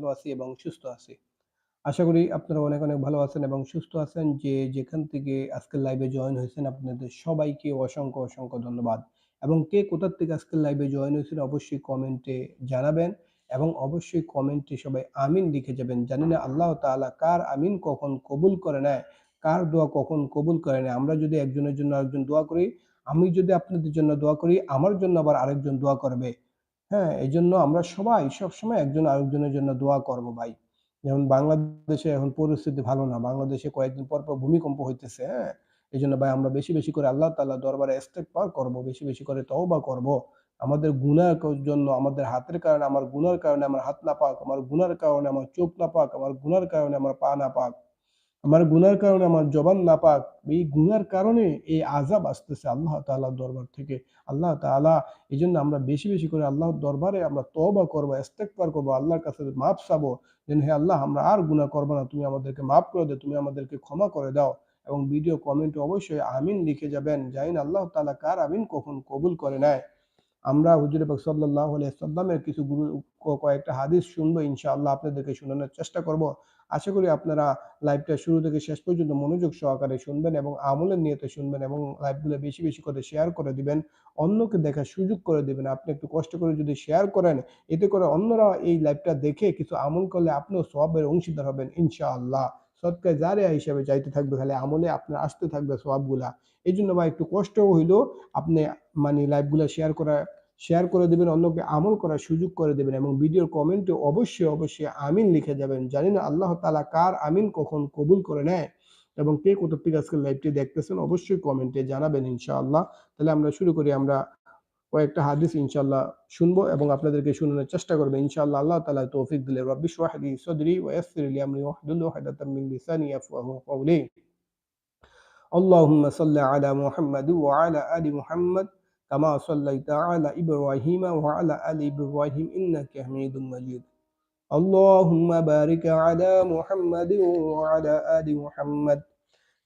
ভালো আছি এবং সুস্থ আছি। আশা করি আপনারা অনেক, অনেক ভালো আছেন এবং সুস্থ আছেন। যে যেখান থেকে আজকের লাইভে জয়েন হয়েছেন আপনাদের সবাইকে অসংখ্য, অসংখ্য ধন্যবাদ। এবং কে কোথা থেকে আজকের লাইভে জয়েন হয়েছেন অবশ্যই কমেন্টে জানাবেন এবং অবশ্যই কমেন্টে সবাই আমিন লিখে যাবেন। জানি না আল্লাহ তাআলা কার আমিন কখন কবুল করে নেয়, কার দোয়া কখন কবুল করে নেয়। আমরা যদি একজনের জন্য আরেকজন দোয়া করি, আমি যদি আপনাদের জন্য দোয়া করি, আমার জন্য আবার আরেকজন দোয়া করবে। হ্যাঁ? এই জন্য আমরা সবাই সবসময় একজন আরেকজনের জন্য দোয়া করব ভাই। যেমন বাংলাদেশে এখন পরিস্থিতি ভালো না। বাংলাদেশে কয়েকদিন পর, পর ভূমিকম্প হইতেছে, হ্যাঁ? এই জন্য ভাই আমরা বেশি, বেশি করে আল্লাহ তাআলার দরবারে ইস্তেগফার করব, বেশি, বেশি করে তওবা করব। আমাদের গুনার জন্য আমাদের হাতের কারণে, আমার গুনার কারণে আমার হাত নাপাক, আমার গুনার কারণে আমার চোখ নাপাক, আমার গুনার কারণে আমার পা নাপাক, আমার গুনার কারণে আমার জবান নাপাক। এই গুনার কারণে এই আজাব আসতেছে আল্লাহ তাআলার দরবার থেকে। আল্লাহ তাআলা জন্য আমরা বেশি, বেশি করে আল্লাহর দরবারে আমরা তওবা করব, ইস্তেগফার করব, আল্লাহর কাছে মাপ চাবো। যেন হে আল্লাহ আমরা আর গুনাহ করব না। তুমি আমাদেরকে মাফ করে দাও, তুমি আমাদেরকে ক্ষমা করে দাও। এবং ভিডিও কমেন্টে অবশ্যই আমিন লিখে যাবেন। জানি না আল্লাহ তাআলা কার আমিন কখন কবুল করে নেয়। আমরা হুজুরে পাক আলাইহি কিছু গুরু কয়েকটা হাদিস শুনব ইনশাআল্লাহ আপনাদেরকে শোনানোর চেষ্টা করব। আশা করি আপনারা লাইভটা শুরু থেকে শেষ পর্যন্ত মনোযোগ সহকারে শুনবেন এবং আমলের নিয়তে শুনবেন এবং লাইভগুলো বেশি, বেশি করে শেয়ার করে দিবেন। অন্যকে দেখার সুযোগ করে দিবেন। আপনি একটু কষ্ট করে যদি শেয়ার করেন, এতে করে অন্যরা এই লাইভটা দেখে কিছু আমল করলে আপনিও সবের অংশীদার হবেন ইনশাআল্লাহ। সদকায়ে জারিয়া হিসেবে যাইতে থাকবে খালি আমলে আপনার আসতে থাকবে সবগুলা এই জন্য ভাই একটু কষ্ট হইলেও আপনি মানে লাইভগুলা শেয়ার করা শেয়ার করে দেবেন অন্যকে আমল করার সুযোগ করে দেবেন এবং ভিডিওর কমেন্টে অবশ্যই, অবশ্যই আমিন লিখে যাবেন। জানি না আল্লাহ তালা কার আমিন কখন কবুল করে নেয় এবং কে কোথা থেকে আজকের লাইভটি দেখতেছেন অবশ্যই কমেন্টে জানাবেন ইনশাআল্লাহ। তাহলে আমরা শুরু করি। আমরা কয়েকটা হাদিস ইনশাআল্লাহ শুনবো এবং আপনাদেরকে শোনানোর চেষ্টা করব ইনশাআল্লাহ। আল্লাহ তাআলা তৌফিক দিলে রব্বি ইশরাহ লি সাদরি ওয়া ইয়াসসির লি আমরি ওয়াহলুল উকদাতাম মিন লিসানি ইয়াফকাহু কওলি। اللهم صل على محمد وعلى آل محمد كما صليت على إبراهيم وعلى آل إبراهيم إنك حميد مجيد. اللهم بارك على محمد وعلى آل محمد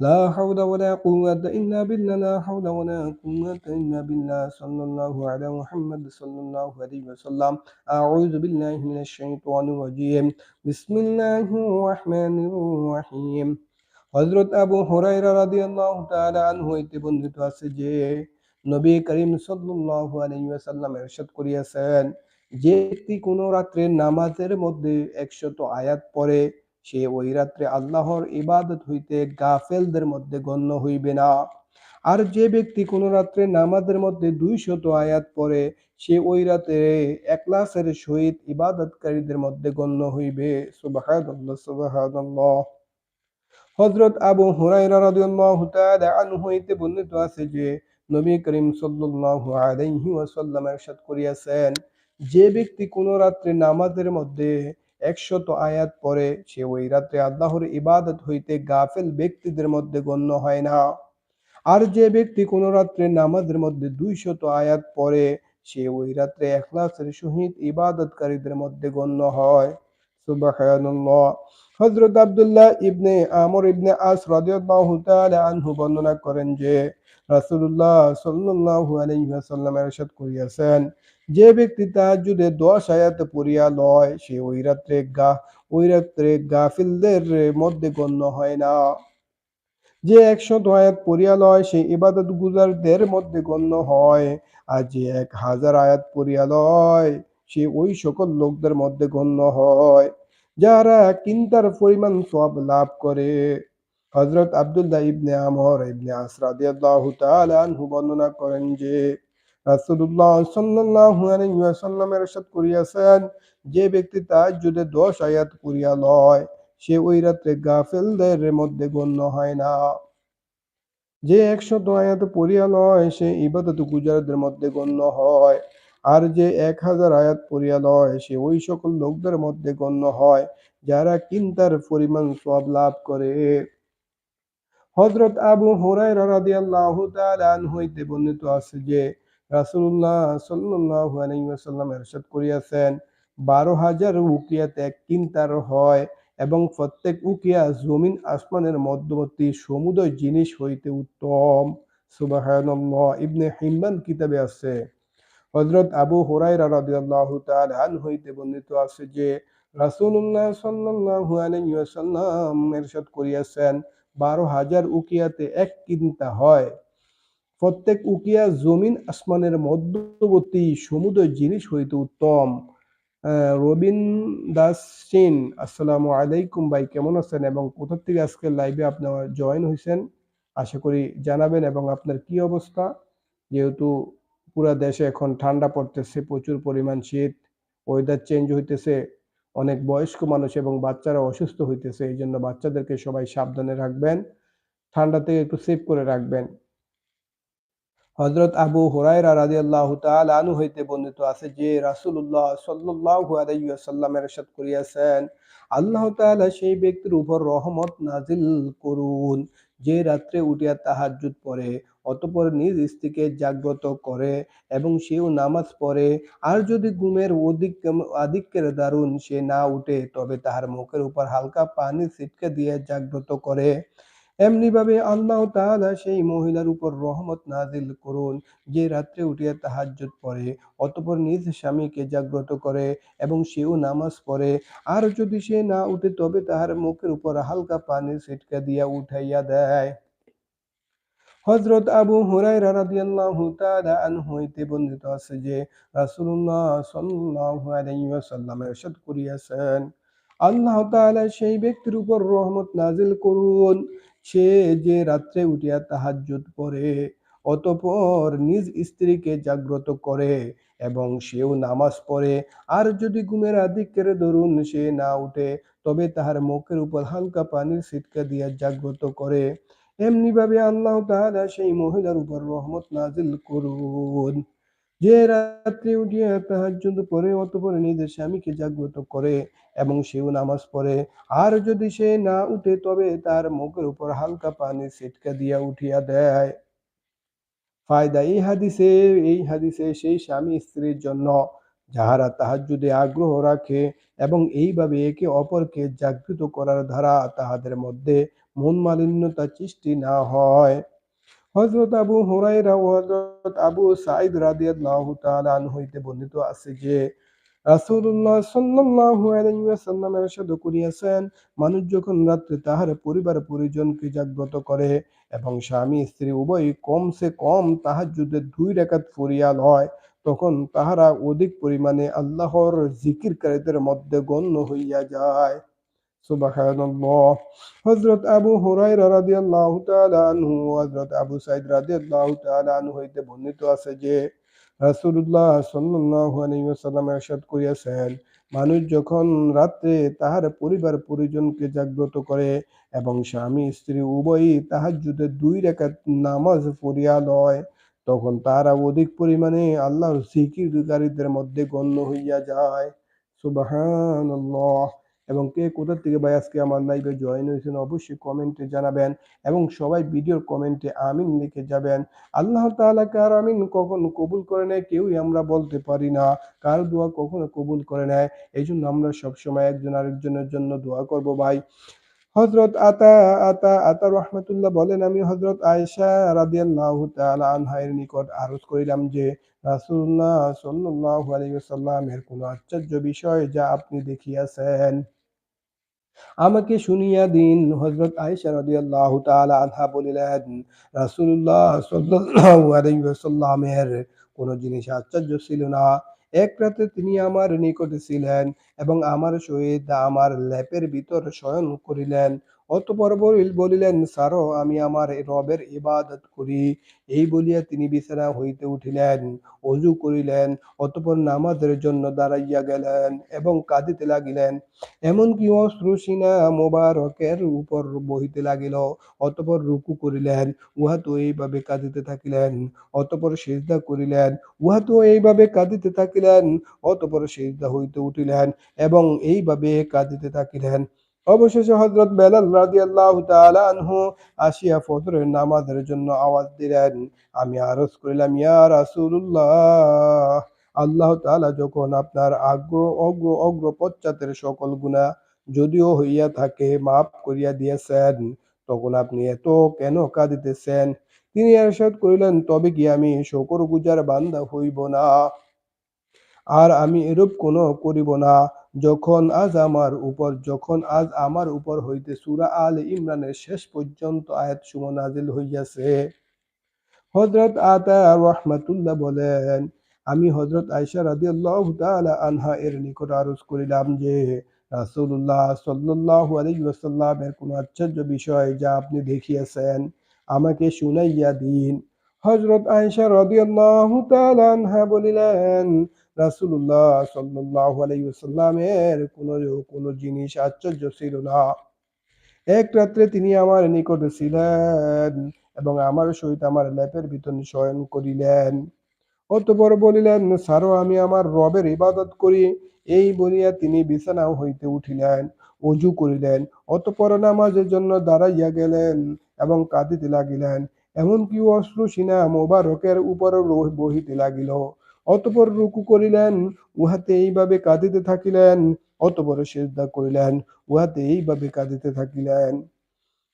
لا حول ولا قوة إلا بالله لا حول ولا قوة إلا بالله صلى الله على محمد صلى الله عليه وسلم أعوذ بالله من الشيطان الرجيم بسم الله الرحمن الرحيم হযরত আবু হুরায়রা রাদিয়াল্লাহু তাআলা আনহু হইতে বর্ণিত আছে যে নবী করিম সাল্লাল্লাহু আলাইহি ওয়াসাল্লাম ইরশাদ করিয়াছেন যে ব্যক্তি কোন রাত্রে নামাজের মধ্যে 100 আয়াত পড়ে সে ওই রাত্রে আল্লাহর ইবাদত হইতে গাফেলদের মধ্যে গণ্য হইবে না। আর যে ব্যক্তি কোন রাত্রে নামাজের মধ্যে দুই শত আয়াত পড়ে, সে ওই রাতে একলাসের সহিত ইবাদতকারীদের মধ্যে গণ্য হইবে। হযরত আবু হুরায়রা রাদিয়াল্লাহু হইতে বর্ণিত আছে যে, নবী করিম সাল্লাল্লাহু আলাইহি করিয়াছেন, যে ব্যক্তি কোন রাত্রে নামাজের মধ্যে 100 আয়াত পরে সে ওই রাত্রে আল্লাহর ইবাদত হইতে গাফেল ব্যক্তিদের মধ্যে গণ্য হয় না। আর যে ব্যক্তি কোন রাত্রে নামাজের মধ্যে 200 আয়াত পড়ে সে ওই রাত্রে ইখলাসের সহিত ইবাদতকারীদের মধ্যে গণ্য হয়। সুবহানাল্লাহ। হযরত আব্দুল্লাহ ইবনে আমর ইবনে আস আনহু বর্ণনা করেন যে রাসূলুল্লাহ সাল্লাল্লাহু আলাইহি ওয়াসাল্লাম করিয়াছেন যে ব্যক্তি তাহাজ্জুদে 10 আয়াত পড়িয়া লয়, সে ওই রাত্রে গা, ওই রাত্রে গাফিলদের মধ্যে গণ্য হয় না। যে 100 আয়াত পড়িয়া লয়, সে ইবাদত গুজারদের মধ্যে গণ্য হয়। আর যে 1000 আয়াত পড়িয়া লয়, সে ওই সকল লোকদের মধ্যে গণ্য হয়, যারা কিন্তার পরিমাণ সব লাভ করে। হজরত আব্দুল্লাহ ইবনে আমর ইবনে আস রাদিয়াল্লাহু তাআলা আনহু বর্ণনা করেন যে রাসূলুল্লাহ সাল্লাল্লাহু আলাইহি ওয়াসাল্লাম ইরশাদ করিয়াছেন, যে ব্যক্তি তাহাজ্জুদে 10 আয়াত পড়িয়া লয়, সে ওই রাত্রে গাফেলদের মধ্যে গণ্য হয় না। যে 100 আয়াত পড়িয়া লয়, সে ইবাদত গুজারদের মধ্যে গণ্য হয়। আর যে 1000 আয়াত পড়িয়া লয়, সে ওই সকল লোকদের মধ্যে গণ্য হয়, যারা কিন্তার পরিমাণ সব লাভ করে হজরত আবু হুরায়রা রাদিয়াল্লাহু তাআলা হইতে বর্ণিত আছে যে রাসূলুল্লাহ সাল্লাল্লাহু আলাইহি ওয়াসাল্লাম ইরশাদ করিয়াছেন, বারো হাজার উকিয়াতে এক কিন্তার হয় এবং প্রত্যেক উকিয়া জমিন আসমানের মধ্যবর্তী সমুদয় জিনিস হইতে উত্তম। সুবহানাল্লাহ, ইবনে হিম্মান কিতাবে আছে। হজরত আবু হুরায়রা রাদিয়াল্লাহু তাআলা হইতে বর্ণিত আছে যে, রাসূলুল্লাহ সাল্লাল্লাহু আলাইহি ওয়াসাল্লাম ইরশাদ করিয়াছেন, বারো হাজার উকিয়াতে এক কিন্তা হয়। প্রত্যেক উকিয়া জমিন আসমানের মধ্যবর্তী সমুদয় জিনিস হইতে উত্তম। রবিন দাস সিন, আসসালামু আলাইকুম ভাই, কেমন আছেন এবং কোথা থেকে আজকে লাইভে আপনার জয়েন হয়েছেন আশা করি জানাবেন এবং আপনার কি অবস্থা? যেহেতু পুরা দেশে এখন ঠান্ডা পড়তেছে, প্রচুর পরিমাণ শীত ওয়েদার চেঞ্জ হইতেছে, অনেক বয়স্ক মানুষ এবং বাচ্চারা অসুস্থ হইতেছে এই জন্য বাচ্চাদেরকে সবাই সাবধানে রাখবেন, ঠান্ডা থেকে একটু সেভ করে রাখবেন। হজরত আবু হুরায়রা রাদিয়াল্লাহু তাআলা আনহু হইতে বর্ণিত আছে যে রাসূলুল্লাহ সাল্লাল্লাহু আলাইহি ওয়াসাল্লাম ইরশাদ করিয়াছেন, আল্লাহ তাআলা সেই ব্যক্তির উপর রহমত নাজিল করুন, যে রাত্রে উঠিয়া তাহাজ্জুদ পড়ে, অতপর নিজ স্ত্রীকে জাগ্রত করে এবং সেও নামাজ পড়ে, আর যদি ঘুমের অধিক আধিক্যের দারুণ সে না উঠে, তবে তাহার মুখের উপর হালকা পানি ছিটকে দিয়ে জাগ্রত করে। এমনিভাবে আল্লাহ তাআলা সেই মহিলার উপর রহমত নাজিল করুন, যে রাত্রে উঠিয়া তাহাজ্জুদ পড়ে, অতঃপর নিজ স্বামীকে জাগ্রত করে এবং সেও নামাজ পড়ে। আর যদি সে না উঠে, তবে তাহার মুখের উপর হালকা পানি ছিটকা দিয়া উঠাইয়া দেয়। হজরত আবু হুরায়রা রাদিয়াল্লাহু তাআলা আনহু হইতে বর্ণিত আছে যে, রাসূলুল্লাহ সাল্লাল্লাহু আলাইহি ওয়াসাল্লাম ইরশাদ করিয়াছেন, আল্লাহ তাআলা সেই ব্যক্তির উপর রহমত নাজিল করুন সে যে রাত্রে উঠিয়া তাহার তাহাজ্জুদ পড়ে, অতঃপর নিজ স্ত্রীকে জাগ্রত করে এবং সেও নামাজ পড়ে। আর যদি ঘুমের আধিক্যের ধরুন সে না উঠে, তবে তাহার মুখের উপর হালকা পানির ছিটকা দিয়া জাগ্রত করে। এমনিভাবে আল্লাহ তাআলা সেই মহিলার উপর রহমত নাজিল করুন। যে রাত্রে উঠিয়া তাহাজ্জুদ পড়ে অতঃপর নিজের স্বামীকে জাগ্রত করে এবং সেও নামাজ পড়ে। আর যদি সে না উঠে, তবে তার মুখের উপর হালকা পানি ছিটকা দিয়া উঠিয়া দেয়। ফায়দা এই হাদিসে এই হাদিসে সেই স্বামী স্ত্রীর জন্য, যাহারা তাহাজ্জুদে আগ্রহ রাখে এবং এইভাবে একে অপরকে জাগৃত করার ধারা তাহাদের মধ্যে মন মালিন্যতা সৃষ্টি না হয়। হজরত আবু হুরাইরা ও হজরত আবু সাইদ রাদিয়াল্লাহু তাআলা হইতে বর্ণিত আছে যে, রাসূলুল্লাহ সাল্লাল্লাহু আলাইহি ওয়াসাল্লাম ইরশাদ করিয়াছেন, মানুষ যখন রাত্রে তাহার পরিবার পরিজনকে জাগ্রত করে এবং স্বামী, স্ত্রী উভয়ই কমসে কম তাহাজ্জুদের দুই রাকাত ফরিয়াল হয়, তখন তাহারা অধিক পরিমাণে আল্লাহর জিকিরকারীদের মধ্যে গণ্য হইয়া যায়। সুবহানাল্লাহ। হযরত আবু হুরায়রা রাদিয়াল্লাহু তাআলা আনহু হযরত আবু সাইদ রাদিয়াল্লাহু তাআলা আনহু হইতে বর্ণিত আছে যে, রাসূলুল্লাহ সাল্লাল্লাহু আলাইহি ওয়াসাল্লাম ইরশাদ করিয়াছেন, মানুষ যখন রাত্রে তাহার পরিবার পরিজনকে জাগ্রত করে এবং স্বামী, স্ত্রী উভয়ই তাহার তাহাজ্জুদের দুই রাকাত নামাজ পড়িয়া লয়, তখন তারা অধিক পরিমাণে আল্লাহর জিকিরকারীদের মধ্যে গণ্য হইয়া যায়। সুবহানাল্লাহ। এবং কে কোথা থেকে ভাই আজকে আমার লাইভে জয়েন হয়েছেন অবশ্যই কমেন্টে জানাবেন এবং সবাই ভিডিওর কমেন্টে আমিন লিখে যাবেন। আল্লাহ তাআলা কার আমিন কখনো কবুল করে নেয়? কেউই আমরা বলতে পারি না। কার দোয়া কখনো কবুল করে নেয়? এই জন্য আমরা সবসময় একজন আরেকজনের জন্য দোয়া করব ভাই। হজরত আতা আতা আতা রহমতুল্লাহ বলেন, আমি হজরত আয়েশা রাদিয়াল্লাহু তাআলা আনহায়ের নিকট আরজ করিলাম যে, রাসূলুল্লাহ সাল্লাল্লাহু আলাইহি ওয়াসাল্লামের কোন আশ্চর্য বিষয় যা আপনি দেখিয়াছেন। আমাকে শুনিয়া দিন। হজরত আয়েশা রাদিয়াল্লাহু তাআলা আনহা বলিলেন, রাসূলুল্লাহ সাল্লাল্লাহু আলাইহি ওয়াসাল্লামের কোন জিনিস আশ্চর্য ছিল না। এক রাতে তিনি আমার নিকটে ছিলেন এবং আমার সহিত আমার ল্যাপের ভিতর শয়ন করিলেন। অতঃপর বলিল- বলিলেন সারো আমি আমার রবের ইবাদত করি। এই বলিয়া তিনি বিছানা হইতে উঠিলেন, অজু করিলেন, অতপর নামাজের জন্য দাঁড়াইয়া গেলেন এবং কাঁদিতে লাগিলেন। এমনকি অশ্রুসিনা মোবারকের উপর বহিতে লাগিল, অতপর রুকু করিলেন, উহা তো এইভাবে কাঁদিতে থাকিলেন। অতপর সেজদা করিলেন, উহা তো এইভাবে কাঁদিতে থাকিলেন, অতপর সেজদা হইতে উঠিলেন এবং এইভাবে কাঁদিতে থাকিলেন। অবশেষে হজরত বেলাল রাদিয়াল্লাহু তাআলা আনহু আসিয়া ফজরের নামাজের জন্য আওয়াজ দিলেন, আমি আরজ করিলাম, ইয়া রাসূলুল্লাহ, আল্লাহ তাআলা যখন আপনার আগ্র অগ্র অগ্র পশ্চাতের সকল গুণা যদিও হইয়া থাকে, মাফ করিয়া দিয়েছেন, তখন আপনি এত কেন কাঁদিতেছেন? তিনি এরশাদ করিলেন, তবে কি আমি শকর গুজার বান্দা হইব না? আর আমি এরূপ কোনো করিব না? যখন আজ আমার উপর, যখন আজ আমার উপর হইতে সূরা আল ইমরানের শেষ পর্যন্ত আয়াত সমূহ নাজিল হইয়াছে। হযরত আতা রহমাতুল্লাহ বলেন, আমি হজরত আয়েশা রাদিয়াল্লাহু তাআলা আনহা এর নিকট আরজ করিলাম যে, রাসূলুল্লাহ সাল্লাল্লাহু আলাইহি ওয়াসাল্লামের কোন আশ্চর্য বিষয় যা আপনি দেখিয়েছেন, আমাকে শুনাইয়া দিন। হজরত আয়েশা রাদিয়াল্লাহু তাআলা আনহা বলিলেন রাসূলুল্লাহ সাল্লাল্লাহু আলাইহি ওয়াসাল্লামের কোনো কোন জিনিস আশ্চর্য ছিল না। এক রাত্রে তিনি আমার নিকটে ছিলেন এবং আমার সহিত আমার লেপের ভিতর শয়ন করিলেন। অতপর বলিলেন সারো আমি আমার রবের ইবাদত করি। এই বলিয়া তিনি বিছানা হইতে উঠিলেন অজু করিলেন, অতঃপর নামাজের জন্য দাঁড়াইয়া গেলেন এবং কাঁদিতে লাগিলেন। এমনকি অশ্রু সিনা মোবারকের উপর বহিতে লাগিল। অতঃপর রুকু করিলেন, উহাতে এইভাবে কাঁদিতে থাকিলেন। অতঃপর সেজদা করিলেন, উহাতে এইভাবে কাঁদিতে থাকিলেন।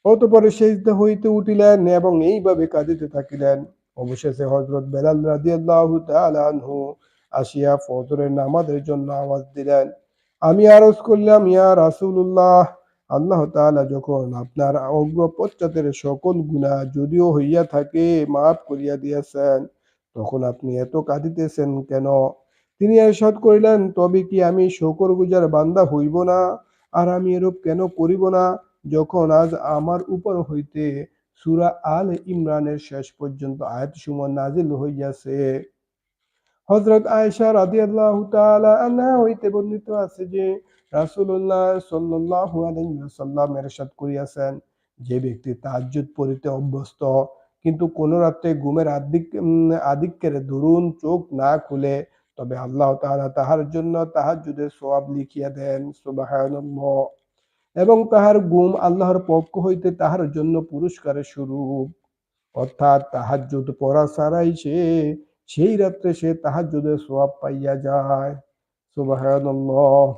অতঃপর সেজদা হইতে উঠিলেন এবং এইভাবে কাঁদিতে থাকিলেন। অবশেষে হজরত বেলাল রাদিয়াল্লাহু তাআলা আনহু আসিয়া ফজরের নামাজের জন্য আওয়াজ দিলেন, আমি আরজ করলাম, ইয়া রাসূলুল্লাহ, আল্লাহ তাআলা যখন আপনার অগ্র পশ্চাতের সকল গুনাহ যদিও হইয়া থাকে, মাফ করিয়া দিয়েছেন। তখন আপনি এত কাঁদিতেছেন কেন? তিনি এরশাদ করিলেন, তবে কি আমি শকর গুজার বান্দা হইব না? আর আমি এরূপ কেন করিব না? যখন আজ আমার উপর হইতে সুরা আল ইমরানের শেষ পর্যন্ত আয়াত সুমন নাজিল হইয়াছে। হযরত আয়েশা রাদিয়াল্লাহু আল্লাহ আনহা হইতে বর্ণিত আছে যে, রাসূলুল্লাহ সাল্লাল্লাহু আলাইহি ওয়াসাল্লাম ইরশাদ করিয়াছেন। যে ব্যক্তি তাহাজ্জুদ পড়িতে অভ্যস্ত কিন্তু কোন রাত্রে ঘুমের আধিক আধিক্যের দরুন চোখ না খুলে, তবে আল্লাহ তাআলা তাহার জন্য তাহার তাহাজ্জুদের সওয়াব লিখিয়া দেন, সুবহানাল্লাহ। এবং তাহার গুম আল্লাহর পক্ষ হইতে তাহার জন্য পুরস্কারের স্বরূপ। অর্থাৎ তাহাজ্জুদ পড়া ছাড়াই সে, সেই রাত্রে সে তাহার তাহাজ্জুদের সোয়াব পাইয়া যায়, সুবহানাল্লাহ।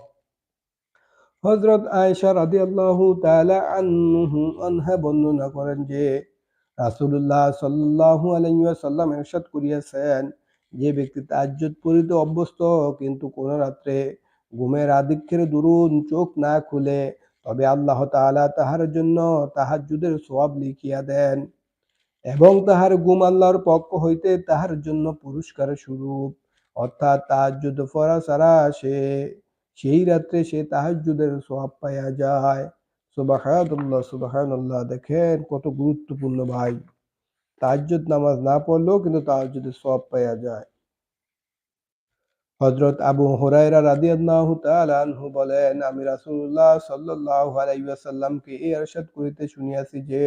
হযরত আয়েশা রাদিয়াল্লাহু তাআলা আনহু আনহা বর্ণনা করেন যে রাসূলুল্লাহ সাল্লাল্লাহু আলাইহি ওয়াসাল্লাম ইরশাদ করিয়াছেন, যে ব্যক্তি তাহাজ্জুদ পড়িতে অভ্যস্ত কিন্তু কোন রাত্রে ঘুমের আধিক্যের দরুন চোখ না খুলে, তবে আল্লাহ তাআলা তাহার জন্য তাহাজ্জুদের সওয়াব লিখিয়া দেন এবং তাহার গুম আল্লাহর পক্ষ হইতে তাহার জন্য পুরস্কার স্বরূপ। অর্থাৎ তাহাজ্জুদ পড়া ছাড়া সে, সেই রাত্রে সে তাহাজ্জুদের সওয়াব পাইয়া যায়। সুবহানাল্লাহ সুবহানাল্লাহ, দেখেন কত গুরুত্বপূর্ণ ভাই। তাহাজ্জুদ নামাজ না পড়লেও কিন্তু তাহাজ্জুদের সওয়াব পাইয়া যায়। হযরত আবু রাদিয়াল্লাহু তাআলা আনহু বলেন, আমি রাসূলুল্লাহ সাল্লাল্লাহু আলাইহি ওয়াসাল্লামকে এই ইরশাদ করিতে শুনিয়াছি যে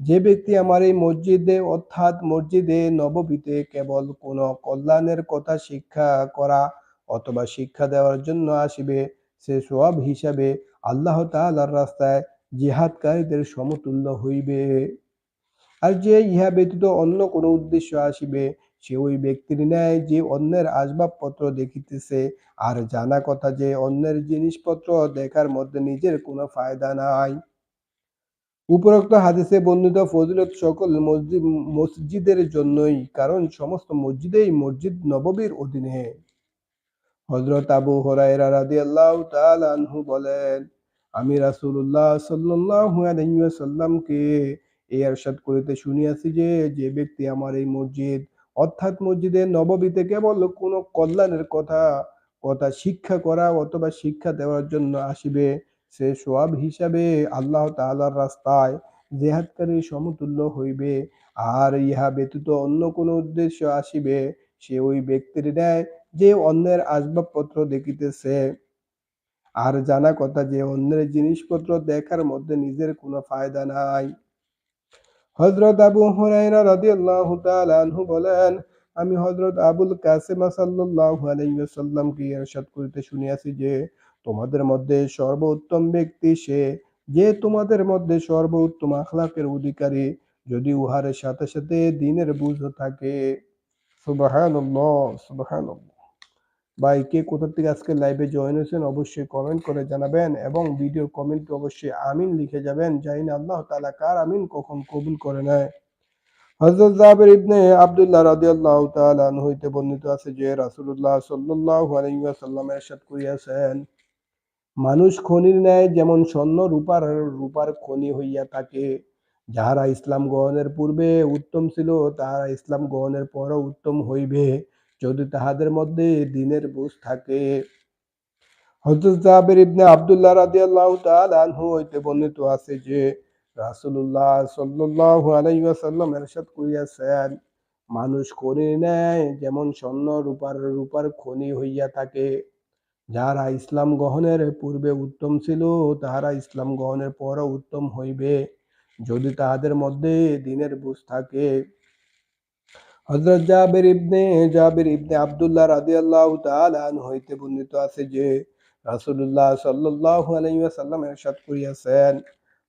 যে ব্যক্তি আমার এই মসজিদে, অর্থাৎ মসজিদে নববীতে কেবল কোন কল্যাণের কথা শিক্ষা করা অথবা শিক্ষা দেওয়ার জন্য আসিবে, সে সব হিসাবে আল্লাহ তাআলার রাস্তায় জিহাদকারীদের সমতুল্য হইবে। আর যে ইহা ব্যতীত অন্য কোনো উদ্দেশ্য আসিবে, সে ওই ব্যক্তির ন্যায় যে অন্যের আসবাবপত্র দেখিতেছে, আর জানা কথা যে অন্যের জিনিসপত্র দেখার মধ্যে নিজের কোনো ফায়দা নাই। উপরোক্ত হাদিসে বর্ণিত ফজিলত সকল মসজিদ, মসজিদের জন্যই, কারণ সমস্ত মসজিদেই মসজিদ নববীর অধীনে। হজরত আবু হরাইরা রাদিয়াল্লাহু তাআলা আনহু বলেন আমি রাসূলুল্লাহ সাল্লাল্লাহু আলাইহি ওয়াসাল্লামকে এই ইরশাদ করিতে শুনিয়াছি যে যে ব্যক্তি আমার এই মসজিদ, অর্থাৎ মসজিদে নববীতে কেবল কোনো কল্যাণের কথা কথা শিক্ষা করা অথবা শিক্ষা দেওয়ার জন্য আসিবে, সে সোয়াব হিসাবে আল্লাহ তাআলার রাস্তায় জেহাদকারী সমতুল্য হইবে। আর ইহা ব্যতীত অন্য কোনো উদ্দেশ্য আসিবে, সে ওই ব্যক্তির ন্যায় যে অন্যের আসবাবপত্র দেখিতেছে। আর জানা কথা যে অন্যের জিনিসপত্র দেখার মধ্যে নিজের কোনো ফায়দা নাই। হজরত আবু হুরায়রা রাদিয়াল্লাহু তাআলা আনহু বলেন, আমি হযরত আবুল কাসিম সাল্লাল্লাহু আলাইহি ওয়াসাল্লামকে ইরশাদ করিতে শুনিয়াছি যে, তোমাদের মধ্যে সর্বোত্তম ব্যক্তি সে, যে তোমাদের মধ্যে সর্বোত্তম আখলাকের অধিকারী, যদি উহার সাথে সাথে দিনের বুঝ থাকে। সুবহানাল্লাহ সুবহানাল্লাহ। ভাই কে কোথা থেকে আজকে লাইভে জয়েন হয়েছেন অবশ্যই কমেন্ট করে জানাবেন এবং ভিডিও কমেন্ট অবশ্যই আমিন লিখে যাবেন জানি না আল্লাহ তাআলা কার আমিন কখন কবুল করে নেয় হযরত জাবির ইবনে আব্দুল্লাহ রাদিয়াল্লাহু তাআলা আনহু হইতে বর্ণিত আছে যে রাসূলুল্লাহ সাল্লাল্লাহু আলাইহি ওয়াসাল্লাম ارشاد করিয়াছেন মানুষ খনির ন্যায় যেমন স্বর্ণ রূপার রূপার খনি হইয়া থাকে যাহারা ইসলাম গ্রহণের পূর্বে উত্তম ছিল তাহারা ইসলাম গ্রহণের পরও উত্তম হইবে যদি তাহাদের মধ্যে দিনের বোঝ থাকে। হজরত জাবির ইবনে আবদুল্লাহ রাদিয়াল্লাহু তাআলা আনহু হইতে বর্ণিত আছে যে, রাসূলুল্লাহ সাল্লাল্লাহু আলাইহি ওয়াসাল্লাম করিয়াছেন, মানুষ খনি নেয় যেমন স্বর্ণ, রূপার রূপার খনি হইয়া থাকে। যাহারা ইসলাম গ্রহণের পূর্বে উত্তম ছিল, তাহারা ইসলাম গ্রহণের পরও উত্তম হইবে। যদি তাহাদের মধ্যে দিনের বুঝ থাকে হজরত জাবির ইবনে জাবির ইবনে আবদুল্লাহ রাজি আল্লাহ তালান হইতে বর্ণিত আছে যে রাসুল্লাহ সাল্লাহ আলাইসাল্লাম এরশাদ করিয়াছেন,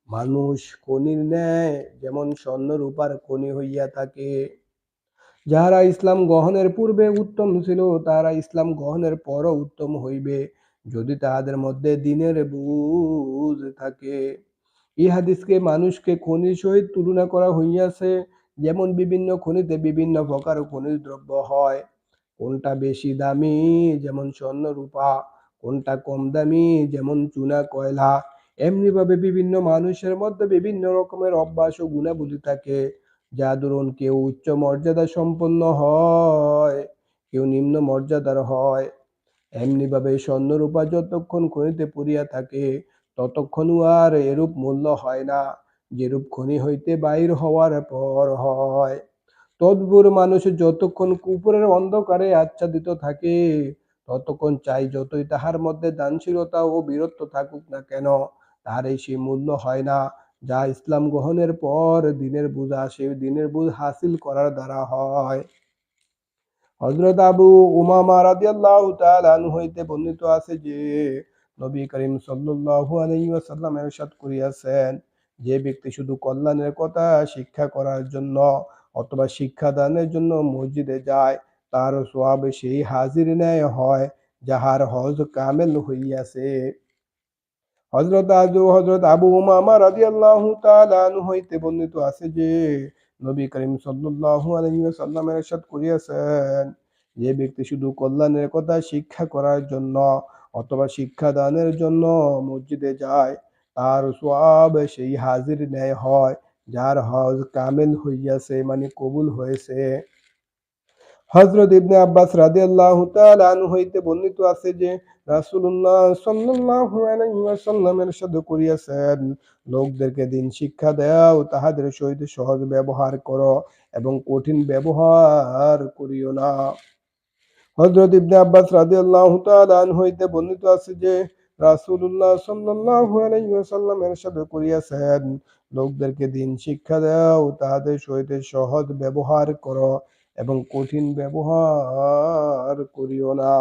মানুষ কনির ন্যায় যেমন স্বর্ণ রূপার কনি হইয়া থাকে। যাহারা ইসলাম গ্রহণের পূর্বে উত্তম ছিল, তাহারা ইসলাম গ্রহণের পরও উত্তম হইবে, যদি তাহাদের মধ্যে দিনের বুঝ থাকে। ইহাদিসকে মানুষকে খনির সহিত তুলনা করা হইয়াছে। যেমন বিভিন্ন খনিতে বিভিন্ন প্রকার খনিজ দ্রব্য হয়। কোনটা বেশি দামি? যেমন স্বর্ণ রূপা কোনটা কম দামি? যেমন চুনা কয়লা। এমনিভাবে বিভিন্ন মানুষের মধ্যে বিভিন্ন রকমের অভ্যাস ও গুণাবলী থাকে। যা ধরুন কেউ উচ্চ মর্যাদা সম্পন্ন হয়, কেউ নিম্ন মর্যাদার হয়। এমনিভাবে স্বর্ণরূপা যতক্ষণ খনিতে পড়িয়া থাকে ততক্ষণ আর এরূপ মূল্য হয় না। যেরূপ খনি হইতে বাইর হওয়ার পর হয় তদ্বুর মানুষ যতক্ষণ কুপুরের অন্ধকারে আচ্ছাদিত থাকে, ততক্ষণ চাই যতই তাহার মধ্যে দানশীলতা ও বীরত্ব থাকুক না কেন তার এই সেই মূল্য হয় না। যা ইসলাম গ্রহণের পর দিনের বুঝা সে দিনের বুঝ হাসিল করার দ্বারা হয়। হজরত আবু উমামা রাদিয়াল্লাহু তাআলা হইতে বর্ণিত আছে যে, নবী করিম সাল্লাল্লাহু আলাইহি ওয়াসাল্লাম ইরশাদ করিয়াছেন। যে ব্যক্তি শুধু কল্যাণের কথা শিক্ষা করার জন্য অথবা শিক্ষাদানের জন্য মসজিদে যায়, তার সব সেই হাজির নেয় হয় যাহার হজ কামেল হইয়াছে। হজরত আজু হজরত আবু উমামা রাজি আল্লাহ হইতে বর্ণিত আছে যে, নবী করিম সাল্লাহু আলহিমের সাথ করিয়াছেন, যে ব্যক্তি শুধু কল্যাণের কথা শিক্ষা করার জন্য অথবা শিক্ষাদানের জন্য মসজিদে যায় তার সব সেই হাজির ন্যায় হয়, যার হজ কামেল হইয়াছে মানে কবুল হয়েছে। হজরত ইবনে আব্বাস রাজি আল্লাহ আনু হইতে বর্ণিত আছে যে রাসুল্লাহ করিয়াছেন, লোকদেরকে দিন শিক্ষা দাও, তাহাদের সহিত সহজ ব্যবহার কর এবং কঠিন ব্যবহার করিও না। হজরত ইবনে আব্বাস রাজি আল্লাহ হইতে বর্ণিত আছে যে রাসুল্লাহ সাল্লাম এর সাথে করিয়াছেন, লোকদেরকে দিন শিক্ষা দাও, তাহাদের সহিত সহজ ব্যবহার কর এবং কঠিন ব্যবহার করিও না।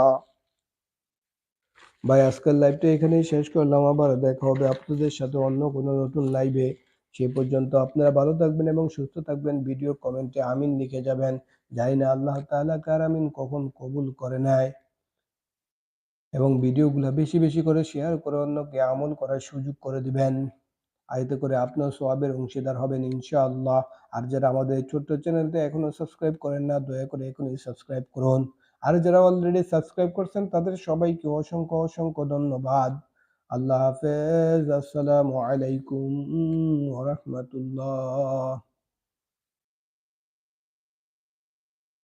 ভাই, আজকের লাইভটা এখানেই শেষ করলাম, আবার দেখা হবে আপনাদের সাথে অন্য কোনো নতুন লাইভে সে পর্যন্ত আপনারা ভালো থাকবেন এবং সুস্থ থাকবেন। ভিডিও কমেন্টে আমিন লিখে যাবেন। জানি না আল্লাহ তালা কার আমিন কখন কবুল করে নেয়। এবং ভিডিওগুলো বেশি বেশি করে শেয়ার করে অন্যকে আমল করার সুযোগ করে দিবেন। আর এতে করে আপনার সোয়াবের অংশীদার হবেন ইনশাআল্লাহ। আর যারা আমাদের ছোট্ট চ্যানেলটা এখনও সাবস্ক্রাইব করেন না, দয়া করে এখনই সাবস্ক্রাইব করুন। আর যারা অলরেডি সাবস্ক্রাইব করছেন, তাদের সবাইকে অসংখ্য অসংখ্য ধন্যবাদ। আল্লাহ হাফেজ। আসসালামু আলাইকুম রাহমাতুল্লাহ।